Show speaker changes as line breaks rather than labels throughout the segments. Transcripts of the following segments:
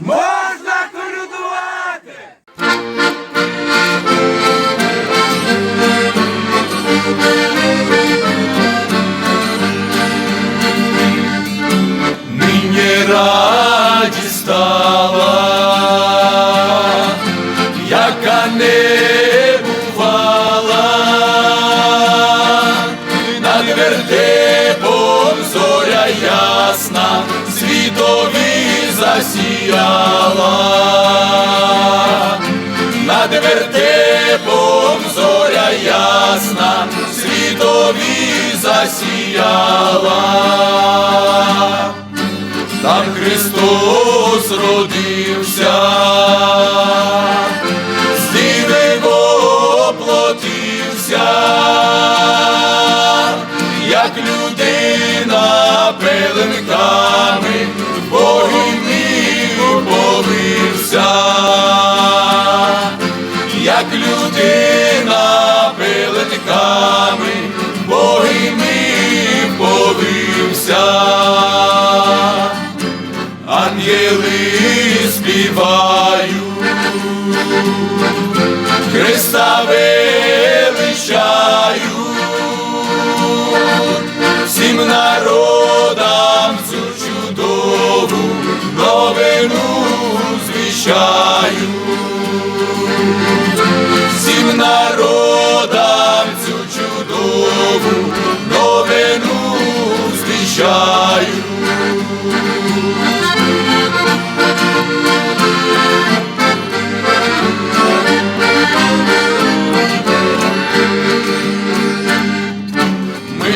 Можна колюдувати! Нині стала, яка не над вертепом зоря ясна, світові засіяла, над вертепом зоря ясна, світові засіяла. Там Христос родився, як людина пеленками Богиню полився, як людина пеленками в Богині полився ангели співають, Христа народам цю чудову новину звіщають,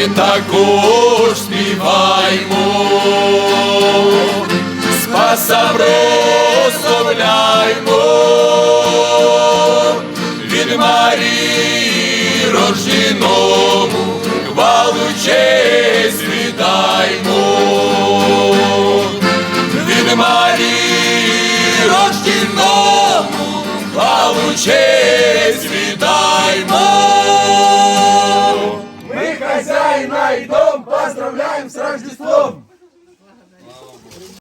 також співаймо, спаса прославляймо, від Марії рожденому, хвалу честь віддаймо, від Марії рожденому, хвалу честь
Дом поздравляем с Рождеством!